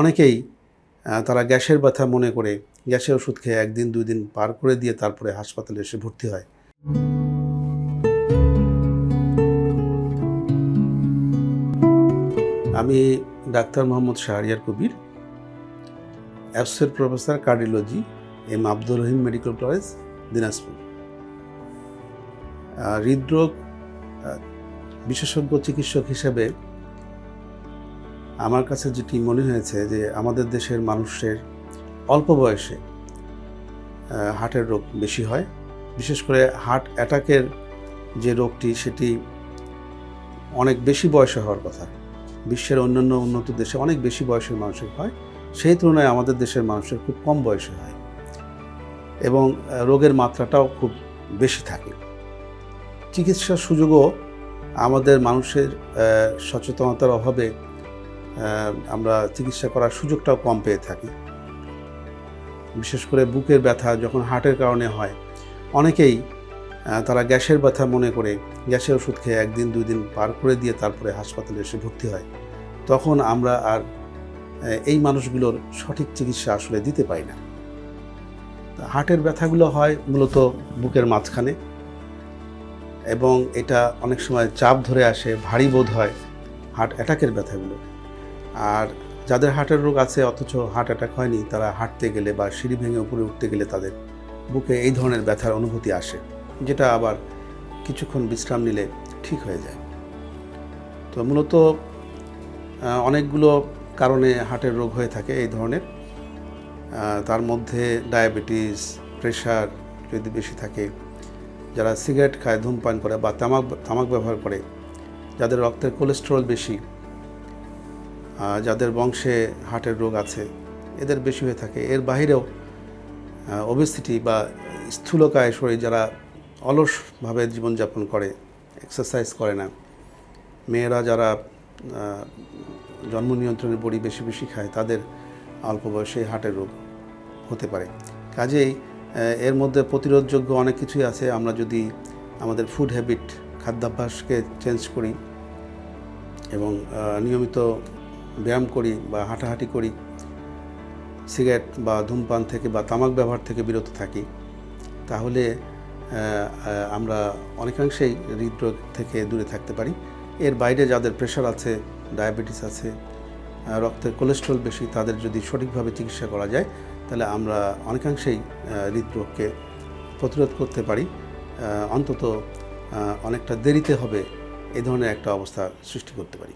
অনেকেই তারা গ্যাসের ব্যথা মনে করে গ্যাসের ওষুধ খেয়ে একদিন দুই দিন পার করে দিয়ে তারপরে হাসপাতালে এসে ভর্তি হয়। আমি ডাক্তার মোহাম্মদ শাহরিয়ার কবির, অ্যাপসের professor, cardiology, M Abdur Rahim medical college, Dinajpur. হৃদরোগ বিশেষজ্ঞ চিকিৎসক হিসেবে আমার কাছে যেটি মনে হয়েছে যে আমাদের দেশের মানুষের অল্প বয়সে হার্টের রোগ বেশি হয়। বিশেষ করে হার্ট অ্যাটাকের যে রোগটি, সেটি অনেক বেশি বয়সে হওয়ার কথা। বিশ্বের অন্যান্য উন্নত দেশে অনেক বেশি বয়সের মানুষের হয়। সেই তুলনায় আমাদের দেশের মানুষের খুব কম বয়সে হয় এবং রোগের মাত্রাটাও খুব বেশি থাকে। চিকিৎসার সুযোগও আমাদের মানুষের সচেতনতার অভাবে আমরা চিকিৎসা করার সুযোগটাও কম পেয়ে থাকি। বিশেষ করে বুকের ব্যথা যখন হার্টের কারণে হয়, অনেকেই তারা গ্যাসের ব্যথা মনে করে, গ্যাসের ওষুধ খেয়ে একদিন দুই দিন পার করে দিয়ে তারপরে হাসপাতালে এসে ভর্তি হয়। তখন আমরা আর এই মানুষগুলোর সঠিক চিকিৎসা আসলে দিতে পারি না। হার্টের ব্যথাগুলো হয় মূলত বুকের মাঝখানে এবং এটা অনেক সময় চাপ ধরে আসে, ভারী বোধ হয় হার্ট অ্যাটাকের ব্যথাগুলো আর যাদের হার্টের রোগ আছে, অথচ হার্ট অ্যাটাক হয়নি, তারা হাঁটতে গেলে বা সিঁড়ি ভেঙে উপরে উঠতে গেলে তাদের বুকে এই ধরনের ব্যথার অনুভূতি আসে, যেটা আবার কিছুক্ষণ বিশ্রাম নিলে ঠিক হয়ে যায়। তো মূলত অনেকগুলো কারণে হার্টের রোগ হয়ে থাকে এই ধরনের। তার মধ্যে ডায়াবেটিস, প্রেশার যদি বেশি থাকে, যারা সিগারেট খায়, ধূমপান করে বা তামাক তামাক ব্যবহার করে, যাদের রক্তের কোলেস্টেরল বেশি যাদের বংশে হার্টের রোগ আছে, এদের বেশি হয়ে থাকে। এর বাহিরেও ওবেসিটি বা স্থূলকায় শরীর যারা অলসভাবে জীবনযাপন করে এক্সারসাইজ করে না, মেয়েরা যারা জন্ম নিয়ন্ত্রণের বড়ি বেশি বেশি খায়, তাদের অল্প বয়সে হার্টের রোগ হতে পারে। কাজেই এর মধ্যে প্রতিরোধযোগ্য অনেক কিছুই আছে। আমরা যদি আমাদের ফুড হ্যাবিট খাদ্যাভ্যাসকে চেঞ্জ করি এবং নিয়মিত ব্যায়াম করি বা হাঁটাহাঁটি করি, সিগারেট বা ধূমপান থেকে বা তামাক ব্যবহার থেকে বিরত থাকি, তাহলে আমরা অনেকাংশেই হৃদরোগ থেকে দূরে থাকতে পারি। এর বাইরে যাদের প্রেশার আছে ডায়াবেটিস আছে রক্তের কোলেস্ট্রল বেশি, তাদের যদি সঠিকভাবে চিকিৎসা করা যায়, তাহলে আমরা অনেকাংশেই হৃদরোগকে প্রতিরোধ করতে পারি। অন্তত অনেকটা দেরিতে হবে এ ধরনের একটা অবস্থা সৃষ্টি করতে পারি।